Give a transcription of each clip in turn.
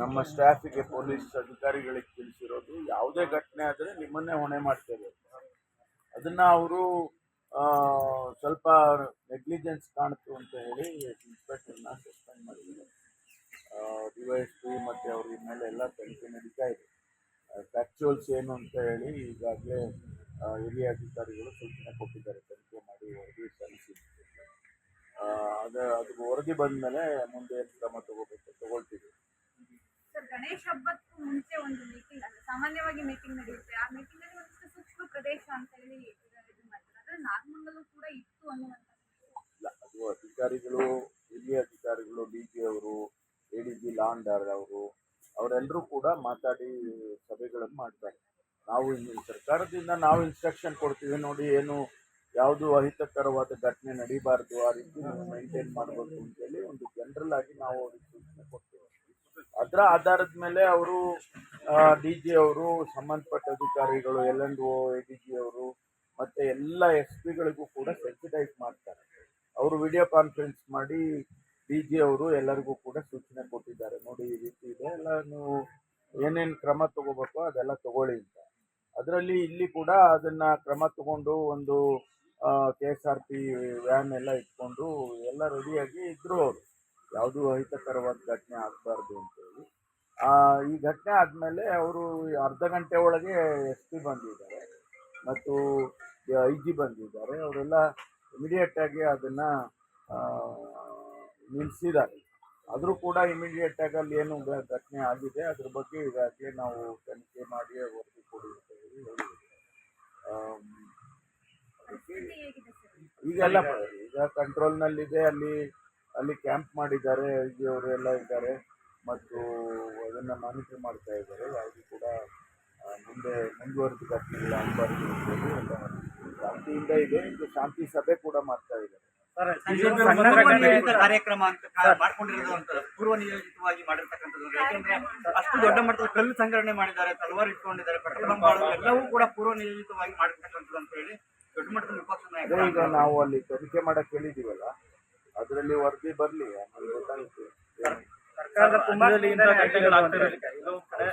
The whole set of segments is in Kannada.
ನಮ್ಮ ಸ್ಟಾಫಿಗೆ ಪೊಲೀಸ್ ಅಧಿಕಾರಿಗಳಿಗೆ ತಿಳಿಸಿರೋದು, ಯಾವುದೇ ಘಟನೆ ಆದರೆ ನಿಮ್ಮನ್ನೇ ಹೊಣೆ ಮಾಡ್ತೇವೆ. ಅದನ್ನ ಅವರು ಸ್ವಲ್ಪ ನೆಗ್ಲಿಜೆನ್ಸ್ ಕಾಣ್ತು ಅಂತ ಹೇಳಿ ಇನ್ಸ್ಪೆಕ್ಟರ್ನ ಸಸ್ಪೆಂಡ್ ಮಾಡಿದ್ದಾರೆ ಡಿ ವೈ ಎಸ್ ಪಿ ಮತ್ತು ಅವ್ರ ಮೇಲೆ ಎಲ್ಲ ತನಿಖೆ ನಡೀತಾ ಇದೆ. ಫ್ಯಾಕ್ಚುಯಲ್ಸ್ ಏನು ಅಂತ ಹೇಳಿ ಈಗಾಗಲೇ ಹಿರಿಯ ಅಧಿಕಾರಿಗಳು ಸೂಚನೆ ಕೊಟ್ಟಿದ್ದಾರೆ, ತನಿಖೆ ಮಾಡಿ ವರದಿ ಸಲ್ಲಿಸಿದ್ದಾರೆ ಅದು ಅದು ವರದಿ ಬಂದ ಮೇಲೆ ಮುಂದೆ ಕ್ರಮ ತಗೋಬೇಕು ತಗೊಳ್ತೀವಿ. ಗಣೇಶ ಹಬ್ಬಕ್ಕೂ ಮುಂಚೆ ಒಂದು ಮೀಟಿಂಗ್ ಅಂದ್ರೆ ಸಾಮಾನ್ಯವಾಗಿ ಮೀಟಿಂಗ್ ನಡೆಯುತ್ತೆ. ಆ ಮೀಟಿಂಗ್ ಅಲ್ಲಿ ಒಂದಿಷ್ಟು ಸೂಕ್ಷ್ಮ ಪ್ರದೇಶ ಅಂತ ಹೇಳಿ ಇದು ಮಾಡ್ತಾರೆ ಆದ್ರೆ ನಾಗಮಂಗಲ ಕೂಡ ಇತ್ತು ಅನ್ನುವಂತ ಅದು ಅಧಿಕಾರಿಗಳು, ಹಿರಿಯ ಅಧಿಕಾರಿಗಳು ಡಿ ಜಿ ಅವರು, A D G law and order ಅವರು, ಅವರೆಲ್ಲರೂ ಕೂಡ ಮಾತಾಡಿ ಸಭೆಗಳನ್ನು ಮಾಡ್ತಾರೆ. ನಾವು ಸರ್ಕಾರದಿಂದ ನಾವು ಇನ್ಸ್ಟ್ರಕ್ಷನ್ ಕೊಡ್ತೀವಿ ನೋಡಿ ಏನು ಯಾವುದು ಅಹಿತಕರವಾದ ಘಟನೆ ನಡೀಬಾರ್ದು, ಆ ರೀತಿ ಮೈಂಟೇನ್ ಮಾಡಬೇಕು ಅಂತೇಳಿ ಒಂದು ಜನರಲ್ ಆಗಿ ನಾವು ಅದರ ಆಧಾರದ ಮೇಲೆ ಅವರು ಡಿ ಜಿ ಅವರು ಸಂಬಂಧಪಟ್ಟ ಅಧಿಕಾರಿಗಳು L N O A D G ಅವರು ಮತ್ತು ಎಲ್ಲ ಎಸ್ ಪಿಗಳಿಗೂ ಕೂಡ ಸೆನ್ಸಿಟೈಸ್ ಮಾಡ್ತಾರೆ. ಅವರು ವಿಡಿಯೋ ಕಾನ್ಫರೆನ್ಸ್ ಮಾಡಿ ಡಿ ಜಿ ಅವರು ಎಲ್ಲರಿಗೂ ಕೂಡ ಸೂಚನೆ ಕೊಟ್ಟಿದ್ದಾರೆ. ನೋಡಿ ಈ ರೀತಿ ಇದೆ. ಎಲ್ಲ ನೀವು ಏನೇನು ಕ್ರಮ ತಗೋಬೇಕು ಅದೆಲ್ಲ ತಗೊಳ್ಳಿ ಅಂತ. ಅದರಲ್ಲಿ ಇಲ್ಲಿ ಕೂಡ ಅದನ್ನ ಕ್ರಮ ತಗೊಂಡು ಒಂದು K S R P van ಎಲ್ಲ ಇಟ್ಕೊಂಡು ಎಲ್ಲ ರೆಡಿಯಾಗಿ ಇದ್ರು ಅವರು. ಯಾವುದೂ ಅಹಿತಕರವಾದ ಘಟನೆ ಆಗಬಾರ್ದು ಅಂತೇಳಿ ಆ, ಈ ಘಟನೆ ಆದಮೇಲೆ ಅವರು ಅರ್ಧ ಗಂಟೆ ಒಳಗೆ ಎಸ್ ಪಿ ಬಂದಿದ್ದಾರೆ. ಮತ್ತು ಐ ಜಿ ಬಂದಿದ್ದಾರೆ. ಅವರೆಲ್ಲ ಇಮಿಡಿಯೇಟ್ ಆಗಿ ಅದನ್ನ ನಿಲ್ಲಿಸಿದ್ದಾರೆ ಆದರೂ ಕೂಡ ಇಮಿಡಿಯೇಟ್ ಆಗಿ ಅಲ್ಲಿ ಏನು ಘಟನೆ ಆಗಿದೆ, ಅದ್ರ ಬಗ್ಗೆ ಈಗಾಗಲೇ ನಾವು ತನಿಖೆ ಮಾಡಿ ವರದಿ ಕೊಡಿ ಅಂತ ಹೇಳಿ ಈಗೆಲ್ಲ ಈಗ ಕಂಟ್ರೋಲ್ನಲ್ಲಿದೆ ಅಲ್ಲಿ ಅಲ್ಲಿ ಕ್ಯಾಂಪ್ ಮಾಡಿದ್ದಾರೆ. ಐ ಜಿ ಅವರು ಎಲ್ಲ ಇದ್ದಾರೆ. ಮತ್ತು ಅದನ್ನು ಮಾನಿಟರ್ ಮಾಡ್ತಾ ಇದ್ದಾರೆ. ಯಾವುದು ಕೂಡ ಮುಂದೆ ಮುಂದುವರೆದ ಘಟನೆಗಳು ಆಗಬಾರ್ದು ಅಂತೇಳಿ ಎಲ್ಲ ಶಾಂತಿಯಿಂದ ಇದೆ ಇದು ಶಾಂತಿ ಸಭೆ ಕೂಡ ಮಾಡ್ತಾ ಇದ್ದಾರೆ. ಕಾರ್ಯಕ್ರಮ ಅಂತ ಮಾಡ್ಕೊಂಡಿರೋದು ಅಂತ ಪೂರ್ವ ನಿಯೋಜಿತವಾಗಿ ಮಾಡಿರ್ತಕ್ಕಂಥದ್ದು ಯಾಕೆಂದ್ರೆ ಅಷ್ಟು ದೊಡ್ಡ ಮಟ್ಟದ ಕಲ್ಲು ಸಂಗ್ರಹಣೆ ಮಾಡಿದ್ದಾರೆ ತಲವಾರು ಇಟ್ಕೊಂಡಿದ್ದಾರೆ ಪೆಟ್ರೋಲ್ ಎಲ್ಲವೂ ಕೂಡ ಪೂರ್ವ ನಿಯೋಜಿತವಾಗಿ ಮಾಡಿರ್ತಕ್ಕಂಥದ್ದು ಅಂತ ಹೇಳಿ ದೊಡ್ಡ ಮಟ್ಟದ ವಿಪಕ್ಷ ಈಗ ನಾಯಕರು ನಾವು ಅಲ್ಲಿ ತನಿಖೆ ಮಾಡಕ್ ಹೇಳಿದೀವಲ್ಲ ಅದರಲ್ಲಿ ವರದಿ ಬರ್ಲಿ ಆಮೇಲೆ ಗೊತ್ತಾಗುತ್ತೆ ಏನು. ಸರ್ಕಾರದ ತುಂಬಾ ಅವ್ರ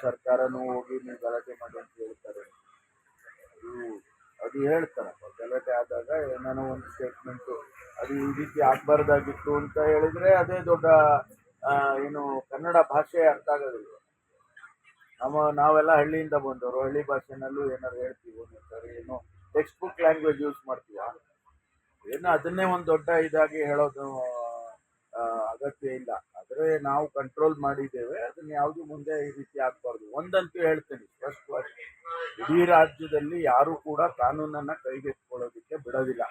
ಸರ್ಕಾರನೂ ಹೋಗಿ ನೀವು ಗಲಾಟೆ ಮಾಡಿ ಅಂತ ಹೇಳ್ತಾರೆ. ಅದು ಅದು ಹೇಳ್ತಾರಪ್ಪ ಗಲಾಟೆ ಆದಾಗ ಏನಾನೋ ಒಂದು ಸ್ಟೇಟ್ಮೆಂಟು ಅದು ಈ ರೀತಿ ಆಗಬಾರ್ದಾಗಿತ್ತು ಅಂತ ಹೇಳಿದ್ರೆ ಅದೇ ದೊಡ್ಡ ಏನು ಕನ್ನಡ ಭಾಷೆ ಅರ್ಥ ಆಗೋದಿಲ್ಲ. ನಮ್ಮ ನಾವೆಲ್ಲ ಹಳ್ಳಿಯಿಂದ ಬಂದವರು ಹಳ್ಳಿ ಭಾಷೆನಲ್ಲೂ ಏನಾದ್ರು ಹೇಳ್ತೀವಿ ಅಂತಾರೆ ಏನು ಟೆಕ್ಸ್ಟ್ ಬುಕ್ ಲ್ಯಾಂಗ್ವೇಜ್ ಯೂಸ್ ಮಾಡ್ತೀವ? ಏನು ಅದನ್ನೇ ಒಂದು ದೊಡ್ಡ ಇದಾಗಿ ಹೇಳೋದು ಅಗತ್ಯ ಇಲ್ಲ. ಆದರೆ ನಾವು ಕಂಟ್ರೋಲ್ ಮಾಡಿದ್ದೇವೆ. ಅದನ್ನ ಯಾವುದು ಮುಂದೆ ಈ ರೀತಿ ಆಗಬಾರ್ದು. ಒಂದಂತೂ ಹೇಳ್ತೇನೆ. ಫಸ್ಟ್ ಇಡೀ ರಾಜ್ಯದಲ್ಲಿ ಯಾರು ಕೂಡ ಕಾನೂನನ್ನ ಕೈಗೆತ್ತಿಕೊಳ್ಳೋದಕ್ಕೆ ಬಿಡೋದಿಲ್ಲ.